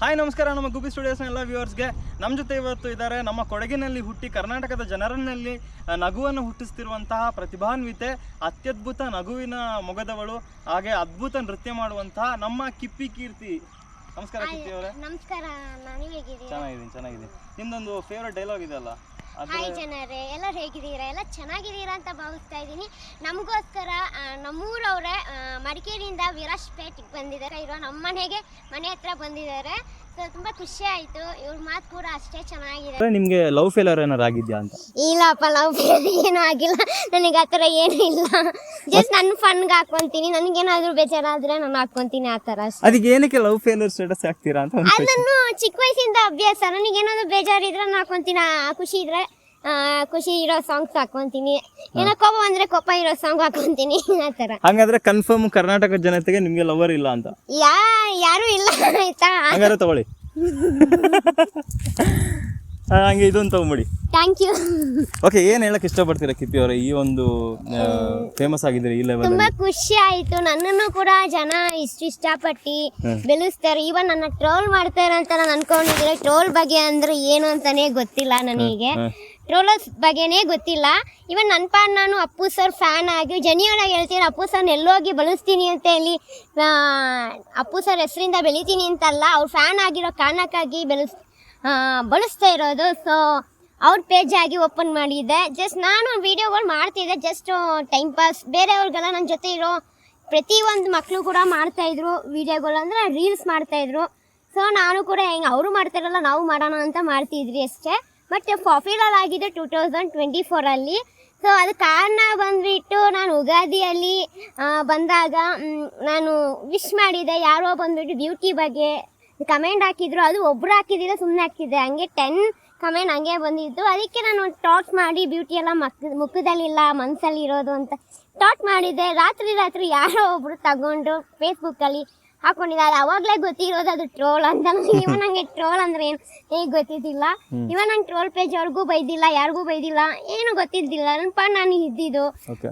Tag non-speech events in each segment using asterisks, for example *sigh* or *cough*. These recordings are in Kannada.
ಹಾಯ್ ನಮಸ್ಕಾರ. ನಮ್ಮ ಗುಬಿ ಸ್ಟುಡಿಯೋಸ್ನ ಎಲ್ಲ ವ್ಯೂವರ್ಸ್ಗೆ ನಮ್ಮ ಜೊತೆ ಇವತ್ತು ಇದ್ದಾರೆ ನಮ್ಮ ಕೊಡಗಿನಲ್ಲಿ ಹುಟ್ಟಿ ಕರ್ನಾಟಕದ ಜನರನ್ನಲ್ಲಿ ನಗುವನ್ನು ಹುಟ್ಟಿಸ್ತಿರುವಂತಹ ಪ್ರತಿಭಾನ್ವಿತೆ ಅತ್ಯದ್ಭುತ ನಗುವಿನ ಮೊಗದವಳು ಹಾಗೆ ಅದ್ಭುತ ನೃತ್ಯ ಮಾಡುವಂತಹ ನಮ್ಮ ಕಿಪ್ಪಿ ಕೀರ್ತಿ. ನಮಸ್ಕಾರ ಕಿಪ್ಪಿ ಅವರೇ. ನಮಸ್ಕಾರ ಚೆನ್ನಾಗಿದ್ದೀನಿ ಚೆನ್ನಾಗಿದ್ದೀನಿ. ನಿಮ್ದೊಂದು ಫೇವ್ರೆಟ್ ಡೈಲಾಗ್ ಇದೆಯಲ್ಲ? ಹಾಯ್ ಜನರೇ ಎಲ್ಲರೂ ಹೇಗಿದ್ದೀರಾ? ಎಲ್ಲ ಚೆನ್ನಾಗಿದ್ದೀರಾ ಅಂತ ಭಾವಿಸ್ತಾ ಇದ್ದೀನಿ. ನಮಗೋಸ್ಕರ ನಮ್ಮೂರವರೇ ಮಡಿಕೇರಿಯಿಂದ ವಿರಾಜ್ಪೇಟೆಗೆ ಬಂದಿದ್ದಾರೆ. ಇರೋ ನಮ್ಮ ಮನೆಗೆ ಮನೆ ಹತ್ರ ಬಂದಿದ್ದಾರೆ. ಸೊ ತುಂಬ ಖುಷಿ ಆಯಿತು. ಇವ್ರ ಮಾತು ಕೂಡ ಅಷ್ಟೇ ಚೆನ್ನಾಗಿದೆ. ನಿಮಗೆ ಲವ್ ಫೇಲರ್ ಏನಾರು ಆಗಿದೆಯಾ ಅಂತ? ಇಲ್ಲಪ್ಪ ಲವ್ ಏನೂ ಆಗಿಲ್ಲ. ನನಗೆ ಆ ಥರ ಏನೂ ಇಲ್ಲ. ಜಸ್ಟ್ ನನ್ನ ಫನ್ಗೆ ಹಾಕ್ಕೊಂತೀನಿ ನನಗೇನಾದರೂ ಬೇಜಾರಾದರೆ ನಾನು ಹಾಕ್ಕೊಂತೀನಿ ಆ ಥರ ಅದಕ್ಕೆ ಏನಕ್ಕೆ ಲವ್ ಫೇಲರ್ ಸ್ಟೇಟಸ್ ಹಾಕ್ತೀರಾ ಅಂತ ನಾನು ಅದು ನನ್ನ ಚಿಕ್ಕ ವಯಸ್ಸಿಂದ ಅಭ್ಯಾಸ. ನನಗೇನಾದರೂ ಬೇಜಾರಿದ್ರೆ ನಾನು ಹಾಕೊಂತೀನಿ. ಆ, ಖುಷಿ ಇದ್ರೆ ಖುಷಿ ಇರೋ ಸಾಂಗ್ಸ್ ಹಾಕೊಂತೀನಿ. ಏನೋ ಕೋಪ ಅಂದ್ರೆ ಕೋಪ ಇರೋ ಸಾಂಗ್ ಹಾಕೊಂತೀನಿ *laughs* ಆ ಥರ. ಹಾಗಾದ್ರೆ ಕನ್ಫರ್ಮ್ ಕರ್ನಾಟಕ ಜನತೆಗೆ ನಿಮಗೆ ಲವರ್ ಇಲ್ಲ ಅಂತ. ಯಾ ಯಾರು ಇಲ್ಲ *laughs* ಆಯ್ತಾ? ಹಂಗಾದ್ರೆ ತಗೊಳ್ಳಿ. *laughs* ಆ, ಹಂಗೆ ಇದೊಂದು ತಗೊಂಬಿಡಿ. ಥ್ಯಾಂಕ್ ಯು ಓಕೆ ಏನು ಹೇಳಕ್ ಇಷ್ಟಪಡ್ತೀರಾ ಕಿತ್ತಿ ಅವರೇ? ಈ ಒಂದು ಫೇಮಸ್ ಆಗಿದ್ರೆ ಈ ಲೆವೆಲ್ ತುಂಬಾ ಖುಷಿ ಆಯ್ತು. ನನ್ನನ್ನು ಕೂಡ ಜನ ಇಷ್ಟು ಇಷ್ಟಪಟ್ಟು ಬೆಳೆಸ್ತಾರೆ. ಇವನ್ ನನ್ನ ಟ್ರೋಲ್ ಮಾಡ್ತಾರೆ ಅಂತ ನಾನು ಅನ್ಕೊಂಡಿದ್ರೆ ಟ್ರೋಲ್ ಬಗ್ಗೆ ಅಂದ್ರೆ ಏನು ಅಂತಾನೆ ಗೊತ್ತಿಲ್ಲ ನನಗೆ. ಟ್ರೋಲರ್ಸ್ ಬಗ್ಗೆನೇ ಗೊತ್ತಿಲ್ಲ. ಇವನ್ ನನ್ನ ಪಾಡ್ ನಾನು ಅಪ್ಪು ಸರ್ ಫ್ಯಾನ್ ಆಗಿ ಜನಿಯೊಳಗೆ ಹೇಳ್ತೀನಿ ಅಪ್ಪು ಸರ್ ಎಲ್ಲೋಗಿ ಬಳಸ್ತೀನಿ ಅಂತ ಹೇಳಿ ಅಪ್ಪು ಸರ್ ಹೆಸರಿಂದ ಬೆಳಿತೀನಿ ಅಂತಲ್ಲ, ಅವ್ರು ಫ್ಯಾನ್ ಆಗಿರೋ ಕಾರಣಕ್ಕಾಗಿ ಬೆಳೆಸ್ ಬಳಸ್ತಾ ಇರೋದು. ಸೊ ಅವ್ರ ಪೇಜ್ ಆಗಿ ಓಪನ್ ಮಾಡಿದ್ದೆ. ಜಸ್ಟ್ ನಾನು ವೀಡಿಯೋಗಳು ಮಾಡ್ತಿದ್ದೆ ಜಸ್ಟ್ ಟೈಮ್ ಪಾಸ್ ಬೇರೆಯವ್ರಿಗೆಲ್ಲ ನನ್ನ ಜೊತೆ ಇರೋ ಪ್ರತಿಯೊಂದು ಮಕ್ಕಳು ಕೂಡ ಮಾಡ್ತಾಯಿದ್ರು ವೀಡಿಯೋಗಳು ವಿಡಿಯೋಗಳು ಅಂದರೆ ರೀಲ್ಸ್ ಮಾಡ್ತಾಯಿದ್ರು ಸೊ ನಾನು ಕೂಡ ಹೆಂಗೆ, ಅವರು ಮಾಡ್ತಾರಲ್ಲ ನಾವು ಮಾಡೋಣ ಅಂತ ಮಾಡ್ತಿದ್ರಿ ಅಷ್ಟೇ. ಬಟ್ ಪಾಪ್ಯುಲರ್ ಆಗಿದೆ ಟೂ ತೌಸಂಡ್ ಟ್ವೆಂಟಿ ಫೋರಲ್ಲಿ ಸೊ ಅದು ಕಾರಣ ಬಂದ್ಬಿಟ್ಟು ನಾನು ಉಗಾದಿಯಲ್ಲಿ ಬಂದಾಗ ನಾನು ವಿಶ್ ಮಾಡಿದೆ ಯಾರೋ ಬಂದುಬಿಟ್ಟು ಬ್ಯೂಟಿ ಬಗ್ಗೆ ಕಮೆಂಟ್ ಹಾಕಿದ್ರು. ಅದು ಒಬ್ಬರು ಹಾಕಿದ್ದಿಲ್ಲ ಸುಮ್ಮನೆ ಹಾಕಿದ್ದೆ. ಹಂಗೆ ಟೆನ್ ಕಮೆಂಟ್ ಹಂಗೆ ಬಂದಿದ್ದು ಅದಕ್ಕೆ ನಾನು ಟಾಟ್ ಮಾಡಿ ಬ್ಯೂಟಿ ಎಲ್ಲ ಮಕ್, ಮುಖದಲ್ಲಿಲ್ಲ ಮನಸ್ಸಲ್ಲಿ ಇರೋದು ಅಂತ ಟಾಟ್ ಮಾಡಿದ್ದೆ ರಾತ್ರಿ ರಾತ್ರಿ ಯಾರೋ ಒಬ್ಬರು ತಗೊಂಡು ಫೇಸ್ಬುಕ್ಕಲ್ಲಿ ಹಾಕೊಂಡಿದ್ದಾರೆ. ಅವಾಗಲೇ ಗೊತ್ತಿರೋದು ಅದು ಟ್ರೋಲ್ ಅಂತ. ಇವ ನಂಗೆ ಟ್ರೋಲ್ ಅಂದ್ರೆ ಏನು? ಹೇಗೆ ಗೊತ್ತಿದ್ದಿಲ್ಲ. ಇವ ನಂಗೆ ಟ್ರೋಲ್ ಪೇಜ್ ಅವ್ರಿಗೂ ಬೈದಿಲ್ಲ ಯಾರಿಗೂ ಬೈದಿಲ್ಲ ಏನು ಗೊತ್ತಿದ್ದಿಲ್ಲ. ನನ್ನ ಪಾಡ್ ನಾನು ಇದ್ದಿದ್ದು.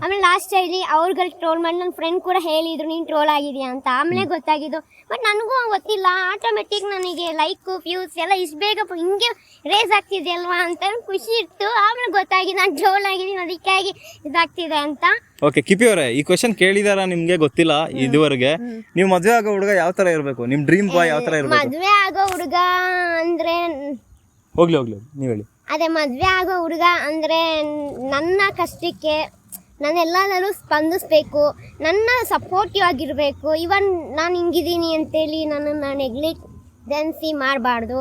ಆಮೇಲೆ ಲಾಸ್ಟ್ ಅಲ್ಲಿ ಅವ್ರಿಗಲ್ಲಿ ಟ್ರೋಲ್ ಮಾಡಿ ನನ್ನ ಫ್ರೆಂಡ್ ಕೂಡ ಹೇಳಿದ್ರು ನೀನು ಟ್ರೋಲ್ ಆಗಿದೆಯಾ ಅಂತ. ಆಮೇಲೆ ಗೊತ್ತಾಗಿದ್ದು. ಬಟ್ ನನಗೂ ಗೊತ್ತಿಲ್ಲ. ಆಟೋಮೆಟಿಕ್ ನನಗೆ ಲೈಕ್ ವ್ಯೂಸ್ ಎಲ್ಲ ಇಷ್ಟು ಬೇಗ ಹಿಂಗೆ ರೇಸ್ ಆಗ್ತಿದೆ ಅಲ್ವಾ ಅಂತ ಖುಷಿ ಇತ್ತು. ಆಮೇಲೆ ಗೊತ್ತಾಗಿ ನಾನು ಟ್ರೋಲ್ ಆಗಿದ್ದೀನಿ ಅದಕ್ಕಾಗಿ ಇದಾಗ್ತಿದೆ ಅಂತ. ಓಕೆ ಕಿಪಿ ಅವರೇ ಈ ಕ್ವಶನ್ ಕೇಳಿದಾರ ನಿಮ್ಗೆ ಗೊತ್ತಿಲ್ಲ ಇದುವರೆಗೆ? ನೀವು ಮದುವೆ ಆಗೋ ಹುಡುಗ ಯಾವ ತರ ಇರಬೇಕು? ನಿಮ್ ಡ್ರೀಮ್ ಬಾಯ್ ಯಾವ ತರ ಇರಬೇಕು? ಮದುವೆ ಆಗೋ ಹುಡುಗ ಅಂದ್ರೆ ಹೋಗ್ಲಿ ಹೋಗ್ಲಿ ನೀವು ಹೇಳಿ. ಅದೇ ಮದುವೆ ಆಗೋ ಹುಡುಗ ಅಂದ್ರೆ ನನ್ನ ಕಷ್ಟಕ್ಕೆ ನಾನೆಲ್ಲದರಲ್ಲೂ ಸ್ಪಂದಿಸ್ಬೇಕು ನನ್ನ ಸಪೋರ್ಟಿವ್ ಆಗಿರಬೇಕು. ಇವನ್ ನಾನು ಹಿಂಗಿದ್ದೀನಿ ಅಂತೇಳಿ ನನ್ನನ್ನು ನೆಗ್ಲಿಜೆನ್ಸಿ ಮಾಡಬಾರ್ದು.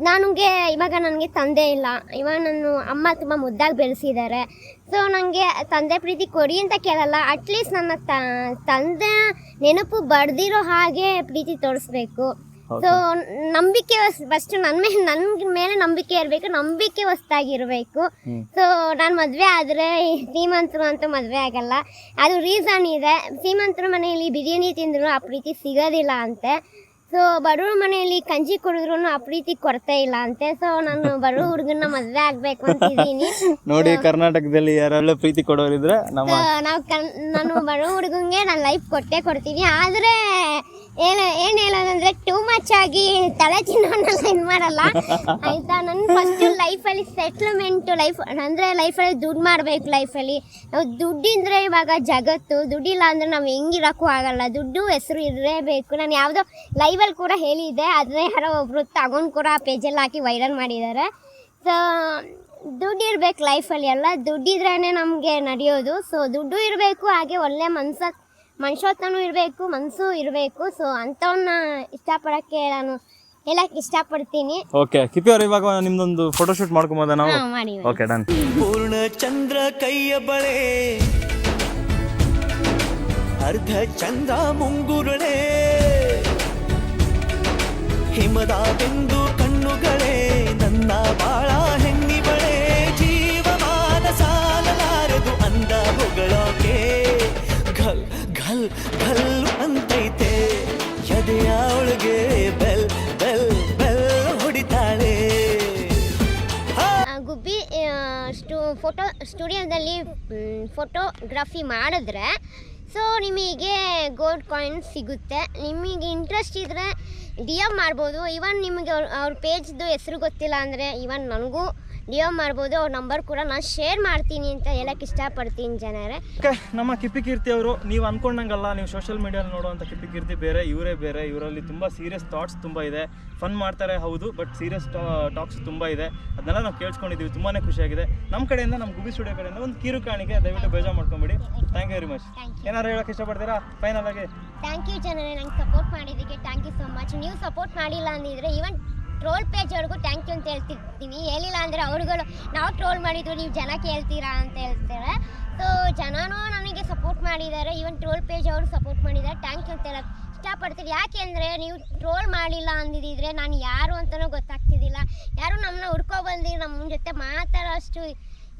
ನನಗೆ ಇವಾಗ ನನಗೆ ತಂದೆ ಇಲ್ಲ. ಇವಾಗ ನನ್ನ ಅಮ್ಮ ತುಂಬ ಮುದ್ದಾಗಿ ಬೆಳೆಸಿದ್ದಾರೆ. ಸೊ ನನಗೆ ತಂದೆ ಪ್ರೀತಿ ಕೊಡಿ ಅಂತ ಕೇಳಲ್ಲ. ಅಟ್ಲೀಸ್ಟ್ ನನ್ನ ತ- ತಂದೆ ನೆನಪು ಬಡ್ದಿರೋ ಹಾಗೆ ಪ್ರೀತಿ ತೋರಿಸ್ಬೇಕು. ಸೊ ನಂಬಿಕೆ ಫಸ್ಟ್ ನನ್ನ ಮೇಲೆ ನನ್ನ ಮೇಲೆ ನಂಬಿಕೆ ಇರಬೇಕು ನಂಬಿಕೆ ಹೊಸ್ತಾಗಿರಬೇಕು ಹ್ಮ್. ಸೊ ನಾನು ಮದುವೆ ಆದರೆ ಶ್ರೀಮಂತರು ಅಂತೂ ಮದುವೆ ಆಗಲ್ಲ. ಅದು ರೀಸನ್ ಇದೆ. ಶ್ರೀಮಂತರ ಮನೆಯಲ್ಲಿ ಬಿರಿಯಾನಿ ತಿಂದ್ರು ಆ ಪ್ರೀತಿ ಸಿಗೋದಿಲ್ಲ ಅಂತೆ. ಸೊ ಬಡವ್ರ ಮನೆಯಲ್ಲಿ ಕಂಜಿ ಕುಡಿದ್ರು ಆ ಪ್ರೀತಿ ಕೊರತೆ ಇಲ್ಲ ಅಂತೆ. ಸೊ ನಾನು ಬಡವ್ರ ಹುಡುಗನ ಮದ್ವೆ ಆಗ್ಬೇಕು ಅಂತಿದ್ದೀನಿ. ನೋಡಿ ಕರ್ನಾಟಕದಲ್ಲಿ ಯಾರೆಲ್ಲ ಪ್ರೀತಿ ಕೊಡೋರಿದ್ರೆ ನಮ್ಮ ನಾವು ನಾನು ಬಡವ ಹುಡುಗಂಗೆ ನಾನು ಲೈಫ್ ಕೊಟ್ಟೆ ಕೊಡ್ತೀನಿ. ಆದರೆ ಏನು ಏನು ಹೇಳೋದಂದ್ರೆ ಟೂ ಮಚ್ ಆಗಿ ತಲೆ ತಿನ್ನೋನೆಲ್ಲ ಇದು ಮಾಡಲ್ಲ. ಆಯಿತಾ? ನನ್ನ ಫಸ್ಟ್ ಲೈಫಲ್ಲಿ ಸೆಟ್ಲ್ಮೆಂಟು ಲೈಫ್ ಅಂದರೆ ಲೈಫಲ್ಲಿ ದುಡ್ಡು ಮಾಡಬೇಕು ಲೈಫಲ್ಲಿ ನಾವು ದುಡ್ಡಿದ್ರೆ ಇವಾಗ ಜಗತ್ತು, ದುಡ್ಡಿಲ್ಲ ಅಂದರೆ ನಾವು ಹೆಂಗಿರೋಕ್ಕೂ ಆಗಲ್ಲ. ದುಡ್ಡು ಹೆಸರು ಇರಲೇಬೇಕು. ನಾನು ಯಾವುದೋ ಲೈವಲ್ಲಿ ಕೂಡ ಹೇಳಿದ್ದೆ. ಅದನ್ನ ಯಾರೋ ಒಬ್ಬರು ತಗೊಂಡು ಕೂಡ ಪೇಜಲ್ಲಿ ಹಾಕಿ ವೈರಲ್ ಮಾಡಿದ್ದಾರೆ ಸೊ ದುಡ್ಡು ಇರ್ಬೇಕು ಲೈಫಲ್ಲಿ ಎಲ್ಲ. ದುಡ್ಡಿದ್ರೇ ನಮಗೆ ನಡೆಯೋದು. ಸೊ ದುಡ್ಡು ಇರಬೇಕು, ಹಾಗೆ ಒಳ್ಳೆ ಮನ್ಸ ಮನುಷ್ಯತ್ವನೂ ಇರಬೇಕು ಮನಸ್ಸು ಇರಬೇಕು. ಸೊ ಅಂಥವನ್ನ ಇಷ್ಟಪಡೋಕ್ಕೆ ನಾನು ಹೇಳಕ್ ಇಷ್ಟಪಡ್ತೀನಿ. ಓಕೆ ಕಿಪಿ ಅವ್ರ ಇವಾಗ ನಿಮ್ದೊಂದು ಫೋಟೋ ಶೂಟ್ ಮಾಡ್ಕೊಂಬೋದ ನಾವು? ಹಾಂ ಮಾಡಿ ಓಕೆ ಡನ್ ಪೂರ್ಣ ಚಂದ್ರ ಕೈಯ ಬಳೆ ಅರ್ಧ ಚಂದ್ರ ಮುಂಗುರುಳೆ ಹಿಮದ ಬಿಂದು ಗುಬ್ಬಿ ಸ್ಟು, ಫೋಟೋ, ಸ್ಟುಡಿಯೋದಲ್ಲಿ ಫೋಟೋಗ್ರಫಿ ಮಾಡಿದ್ರೆ, ಸೊ, ನಿಮಗೆ ಗೋಲ್ಡ್ ಕಾಯಿನ್ ಸಿಗುತ್ತೆ. ನಿಮಗೆ ಇಂಟ್ರೆಸ್ಟ್ ಇದ್ದರೆ ಡಿ ಎಂ ಮಾಡ್ಬೋದು. ಇವನ್ ನಿಮಗೆ ಅವ್ರ ಅವ್ರ ಪೇಜ್ದು ಹೆಸರು ಗೊತ್ತಿಲ್ಲ ಅಂದರೆ ಇವನ್ ನನಗೂ ಡಿ ಎಂ ಮಾಡ್ಬೋದು ಅವ್ರ ನಂಬರ್ ಕೂಡ ನಾನು ಶೇರ್ ಮಾಡ್ತೀನಿ ಅಂತ ಹೇಳಕ್ಕೆ ಇಷ್ಟಪಡ್ತೀನಿ ಜನರೇ. ಓಕೆ ನಮ್ಮ ಕಿಪ್ಪಿ ಕೀರ್ತಿ ಅವರು ನೀವು ಅನ್ಕೊಂಡಂಗಲ್ಲ ನೀವು ಸೋಷಿಯಲ್ ಮೀಡಿಯಲ್ಲಿ ನೋಡುವಂಥ ಕಿಪ್ಪಿ ಕೀರ್ತಿ ಬೇರೆ ಇವರೇ ಬೇರೆ ಇವರಲ್ಲಿ ತುಂಬ ಸೀರಿಯಸ್ ಥಾಟ್ಸ್ ತುಂಬ ಇದೆ. ಫನ್ ಮಾಡ್ತಾರೆ ಹೌದು ಬಟ್ ಸೀರಿಯಸ್ ಟಾಕ್ಸ್ ತುಂಬ ಇದೆ. ಅದನ್ನೆಲ್ಲ ನಾವು ಕೇಳಿಸ್ಕೊಂಡಿದ್ದೀವಿ ತುಂಬಾ ಖುಷಿಯಾಗಿದೆ. ನಮ್ಮ ಕಡೆಯಿಂದ ನಮ್ಮ ಗುಬಿ ಸ್ಟುಡಿಯೋ ಕಡೆಯಿಂದ ಒಂದು ಕಿರು ಕಾಣಿಕೆ ದಯವಿಟ್ಟು ಬೇಜಾರು ಮಾಡ್ಕೊಂಬಿಡಿ. ಥ್ಯಾಂಕ್ ಯು ವೆರಿ ಮಚ್ ಏನಾದ್ರು you. ಏನಾರು ಹೇಳೋಕೆ ಇಷ್ಟಪಡ್ತೀರಾ? ಫೈನಲ್ ಆಗಿ. ಥ್ಯಾಂಕ್ ಯು ಜನರೇ ನಂಗೆ ಸಪೋರ್ಟ್ ಮಾಡಿದ್ದಕ್ಕೆ ಥ್ಯಾಂಕ್ ಯು ಸೊ ಮಚ್ ನೀವು ಸಪೋರ್ಟ್ ಮಾಡಿಲ್ಲ ಅಂದಿದ್ರೆ ಈವನ್ ಟ್ರೋಲ್ ಪೇಜ್ ಅವ್ರಿಗೂ ಥ್ಯಾಂಕ್ ಯು ಅಂತ ಹೇಳ್ತಿರ್ತೀನಿ ಹೇಳಿಲ್ಲ ಅಂದರೆ ಅವ್ರುಗಳು, ನಾವು ಟ್ರೋಲ್ ಮಾಡಿದ್ರು ನೀವು ಜನ ಕೇಳ್ತೀರಾ ಅಂತ ಹೇಳ್ತಾರೆ. ಸೊ ಜನನೂ ನನಗೆ ಸಪೋರ್ಟ್ ಮಾಡಿದ್ದಾರೆ. ಈವನ್ ಟ್ರೋಲ್ ಪೇಜ್ ಅವರು ಸಪೋರ್ಟ್ ಮಾಡಿದ್ದಾರೆ. ಥ್ಯಾಂಕ್ ಯು ಅಂತ ಹೇಳಕ್ಕೆ ಯಾಕೆ ಅಂದರೆ ನೀವು ಟ್ರೋಲ್ ಮಾಡಿಲ್ಲ ಅಂದಿದ್ದಿದ್ರೆ ನಾನು ಯಾರು ಅಂತಲೂ ಗೊತ್ತಾಗ್ತಿದ್ದಿಲ್ಲ. ಯಾರು ನಮ್ಮನ್ನ ಹುಡ್ಕೊ ನಮ್ಮ ಜೊತೆ ಮಾತಾಡೋ ಅಷ್ಟು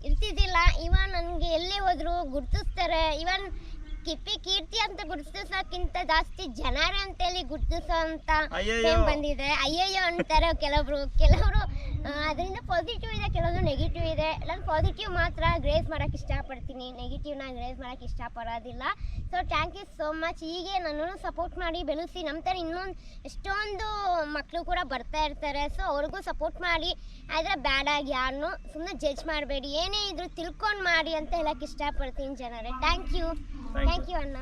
ಇರ್ತಿದ್ದಿಲ್ಲ. ಇವನ್ ನನಗೆ ಎಲ್ಲೇ ಹೋದರೂ ಗುರ್ತಿಸ್ತಾರೆ. ಇವನ್ ಕಿಪ್ಪಿ ಕೀರ್ತಿ ಅಂತ ಗುರುತಿಸೋಕ್ಕಿಂತ ಜಾಸ್ತಿ ಜನರೇ ಅಂತೇಳಿ ಗುರ್ತಿಸೋ ಅಂತ ಅಯ್ಯಯ್ಯೋ. ಬಂದಿದೆ? ಅಯ್ಯಯ್ಯೋ ಅಂತಾರೆ ಕೆಲವರು. ಕೆಲವರು ಅದರಿಂದ ಪಾಸಿಟಿವ್ ಇದೆ ಕೆಲವರು ನೆಗೆಟಿವ್ ಇದೆ. ನಾನು ಪಾಸಿಟಿವ್ ಮಾತ್ರ ಗ್ರೇಸ್ ಮಾಡೋಕ್ಕೆ ಇಷ್ಟಪಡ್ತೀನಿ. ನೆಗೆಟಿವ್ನ ಗ್ರೇಸ್ ಮಾಡೋಕ್ಕೆ ಇಷ್ಟಪಡೋದಿಲ್ಲ. So thank you so much ಹೀಗೆ ನನ್ನನ್ನು ಸಪೋರ್ಟ್ ಮಾಡಿ ಬೆಳೆಸಿ ನಮ್ಮ ಥರ ಇನ್ನೊಂದು ಎಷ್ಟೊಂದು ಮಕ್ಕಳು ಕೂಡ ಬರ್ತಾ ಇರ್ತಾರೆ. ಸೊ ಅವ್ರಿಗೂ ಸಪೋರ್ಟ್ ಮಾಡಿ. ಆದರೆ ಬ್ಯಾಡಾಗಿ ಯಾರನ್ನೂ ಸುಮ್ಮನೆ ಜಡ್ಜ್ ಮಾಡಬೇಡಿ. ಏನೇ ಇದ್ರೂ ತಿಳ್ಕೊಂಡು ಮಾಡಿ ಅಂತ ಹೇಳಕ್ಕೆ ಇಷ್ಟಪಡ್ತೀನಿ ಜನರೇ. ಥ್ಯಾಂಕ್ ಯು ಥ್ಯಾಂಕ್ ಯು ಅಣ್ಣ.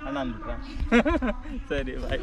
*laughs* ಸರಿ ಬಾಯ್